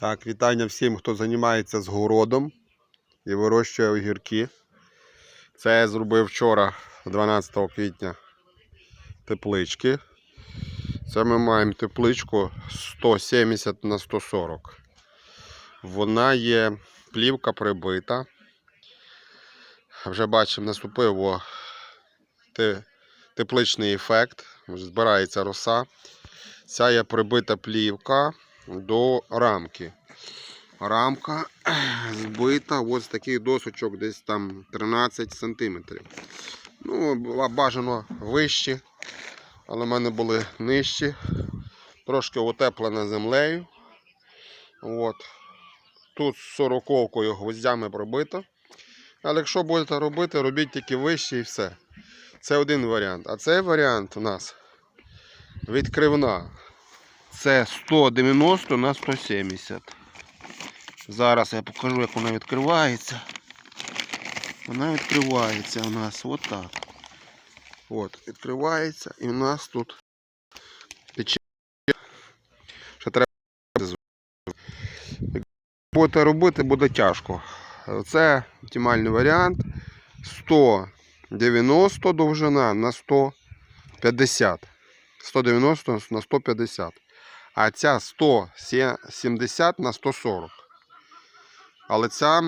Так, вітання всім, хто займається з городом і вирощує огірки. Це я зробив вчора, 12 квітня, теплички. Це ми маємо тепличку 170 на 140. Вона є плівка прибита. Вже бачимо, наступив тепличний ефект. Збирається роса. Ця є прибита плівка до рамки. Рамка збита ось таких досочок, десь там 13 см. Ну, бажано вищі, але в мене були нижчі. Трошки утеплена землею. От. Тут з 40 гвоздями пробито. Але якщо будете робити, робіть тільки вище і все. Це один варіант. А цей варіант у нас відкривна. Це 190 на 170. Зараз я покажу, як вона відкривається. Вона відкривається у нас отак. От, відкривається і у нас тут тече. Ще треба будете робити, буде тяжко. Це оптимальний варіант. 190 довжина на 150. 190 на 150. А ця 170 на 140. Але ця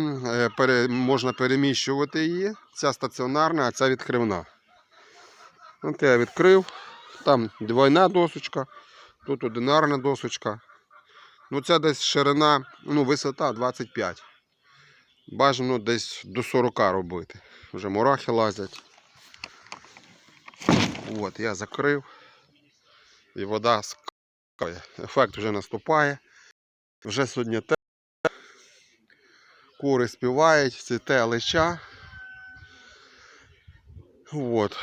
е, можна переміщувати її. Ця стаціонарна, а ця відкривна. От я відкрив. Там двойна досочка, тут одинарна досочка. Ну, це десь ширина, ну, висота 25. Бажано десь до 40 робити. Вже мурахи лазять. От, я закрив. І вода. Ефект вже наступає. Вже сьогодні те. Кури співають, цвіте лича. От.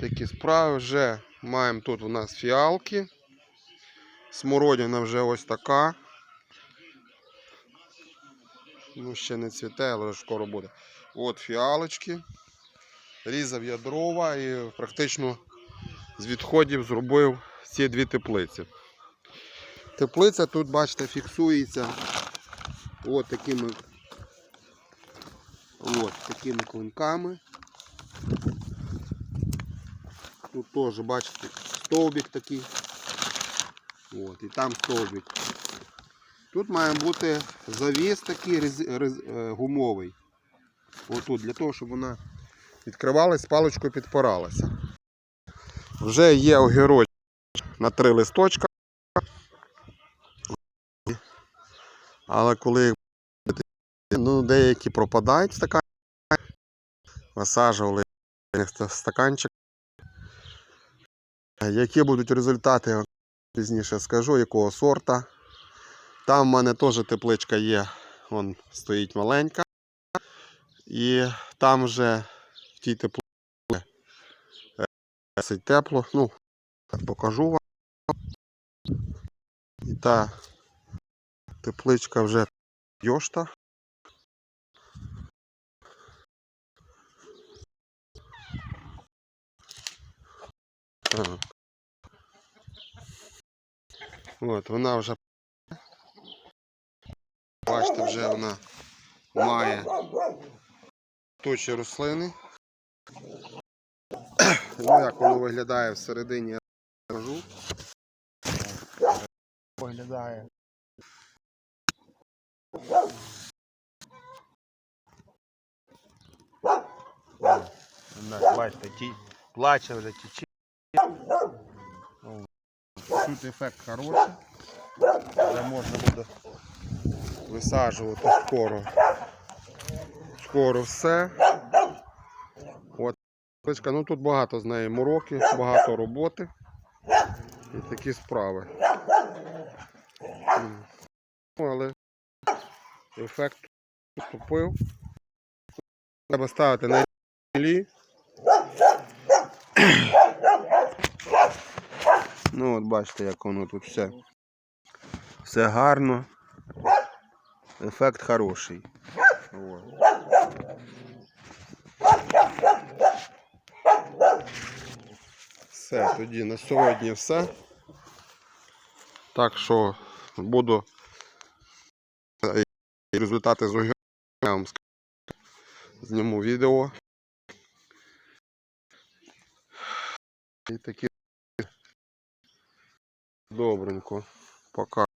Такі справи вже маємо тут у нас фіалки. Смородина вже ось така. Ну, ще не цвіте, але вже скоро буде. От фіалочки. Різав я дрова і практично з відходів зробив ці дві теплиці. Теплиця тут, бачите, фіксується от такими, от такими клинками. Тут теж, бачите, стовбик такий. От, і там стовбик. Тут має бути завіс такий рез, рез, е, гумовий. Отут, для того, щоб вона відкривалась, паличкою підпиралася. Вже є огірочок на три листочка. Але коли їх ну, деякі пропадають в стакані, висаджували стаканчик. Які будуть результати, пізніше скажу, якого сорта. Там в мене теж тепличка є, вон стоїть маленька. І там вже в тій теплиці досить тепло. Ну, покажу вам. І та тепличка вже йошта. От, вона вже бачите, вже вона має точі рослини. Ну, як воно виглядає всередині, Виглядає. Так, Бачите, ті, плаче вже тіче. О, Тут ефект хороший. Вже можна буде висаджувати скоро. Скоро все. От. Ну тут багато з неї мороки, багато роботи. І такі справи. Ну, Але ефект поступив. Треба ставити на рілі. Ну от бачите, як воно тут все. Все гарно. Ефект хороший. От. Все, тоді на сьогодні все. Так що буду результати з огірками. Зніму відео. І такі добренько. Пока.